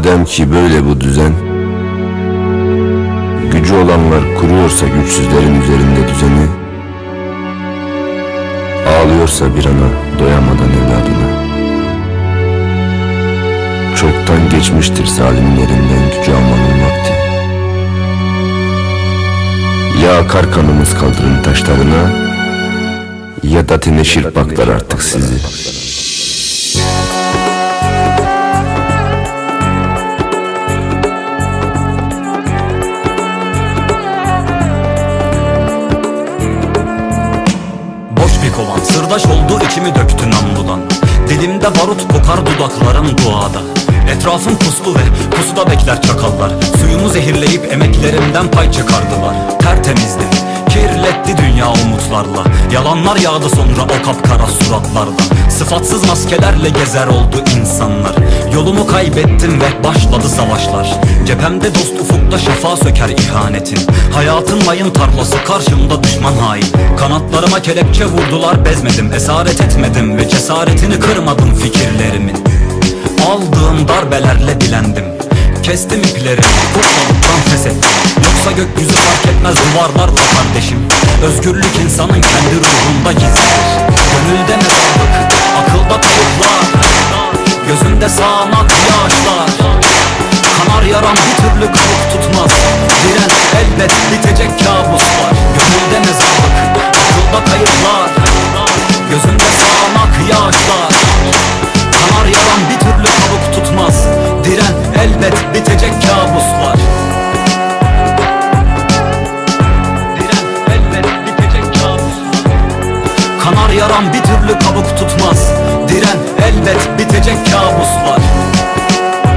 Madem ki böyle bu düzen Gücü olanlar kuruyorsa güçsüzlerin üzerinde düzeni Ağlıyorsa bir ana doyamadan evladına. Çoktan geçmiştir zalimin elinden gücü almanın vakti. Ya akar kanımız kaldırın taşlarına Ya da teneşir baklar artık sizi kovan sırdaş oldu içimi döktü namludan Dilimde barut kokar dudaklarım duada. Etrafım puslu ve pusuda bekler çakallar. Suyumu zehirleyip emeklerimden pay çıkardılar. Tertemizdi kirletti dünya umutlarla. Yalanlar yağdı sonra o kapkara suratlarda. Sıfatsız maskelerle gezer oldu insanlar. Yolumu kaybettim ve başladı savaşlar. Cephemde dost ufukta şafa söker ihanetin. Hayatın mayın tarlası karşımda düşman hain. Kanatlarıma kelepçe vurdular bezmedim Esaret etmedim ve cesaretini kırmadım fikirlerimin. Aldığım darbelerle dilendim Kestim ipleri, kurtuluktan pes ettim. Yoksa gökyüzü fark etmez duvarlarla kardeşim. Özgürlük insanın kendi ruhunda gizlidir. Gönülde mezarlık, akılda kayıplar. Gözümde sağanak yaşlar Kanar yaram bir türlü kabuk tutmaz. Diren elbet bitecek kabuslar et bitecek kabuslar Diren elbet bitecek kabuslar Kanar yaram bir türlü kabuk tutmaz. Diren elbet bitecek kabuslar